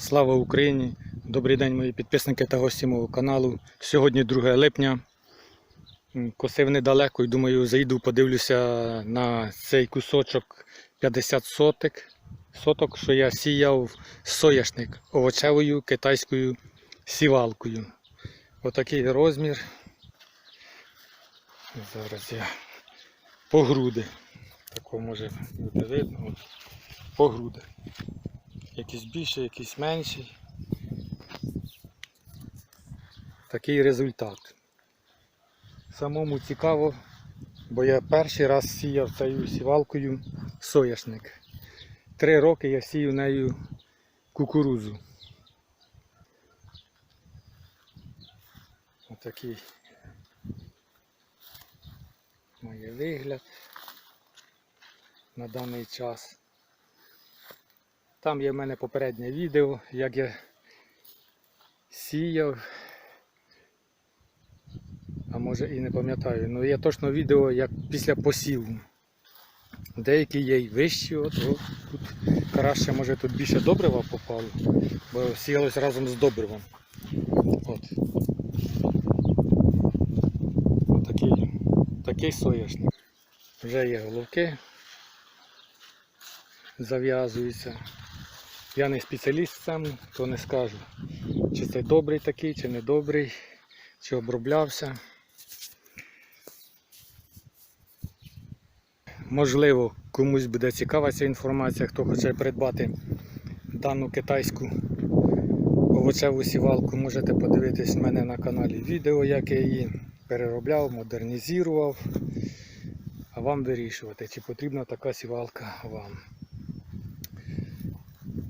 Слава Україні! Добрий день, мої підписники та гості мого каналу. Сьогодні 2 липня. Косив недалеко і думаю, зайду, подивлюся на цей кусочок 50 соток, соток, що я сіяв соняшник овочевою китайською сівалкою. Отакий розмір. Зараз я по груди. Такого може бути видно. По груди. Якийсь більший, якийсь менший. Такий результат. Самому цікаво, бо я перший раз сіяв цією сівалкою соняшник. Три роки я сію нею кукурузу. Отакий має вигляд на даний час. Там є в мене попереднє відео, як я сіяв. А може і не пам'ятаю. Ну є точно відео, як після посіву. Деякі є й вищі, от, о, тут краще, може тут більше добрива попало, бо сіялось разом з добривом. От. Такий, такий соняшник. Вже є головки, зав'язуються. Я не спеціаліст цьому, то не скажу, чи це добрий такий, чи не добрий, чи оброблявся. Можливо, комусь буде цікава ця інформація, хто хоче придбати дану китайську овочеву сівалку, можете подивитись в мене на каналі відео, як я її переробляв, модернізував. А вам вирішувати, чи потрібна така сівалка вам.